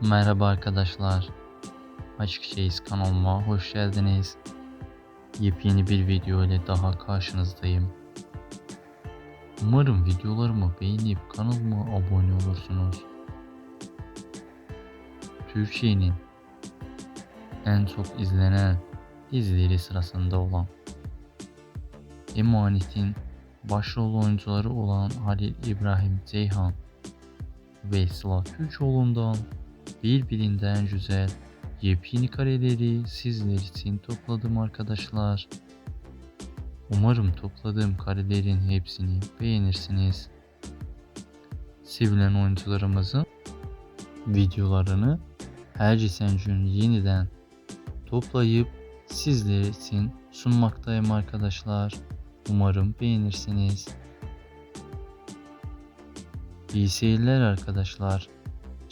Merhaba arkadaşlar. Açık Şeyiz kanalıma hoş geldiniz. Yepyeni bir video ile daha karşınızdayım. Umarım videolarımı beğenip kanalıma abone olursunuz. Türkiye'nin en çok izlenen dizileri sırasında olan Emanet'in başrol oyuncuları olan Halil İbrahim Ceyhan ve Sıla Türkoğlu'ndan birbirinden güzel yepyeni kareleri sizler için topladım arkadaşlar. Umarım topladığım karelerin hepsini beğenirsiniz. Sevilen oyuncularımızın videolarını her geçen gün yeniden toplayıp sizler için sunmaktayım arkadaşlar. Umarım beğenirsiniz. İyi seyirler arkadaşlar.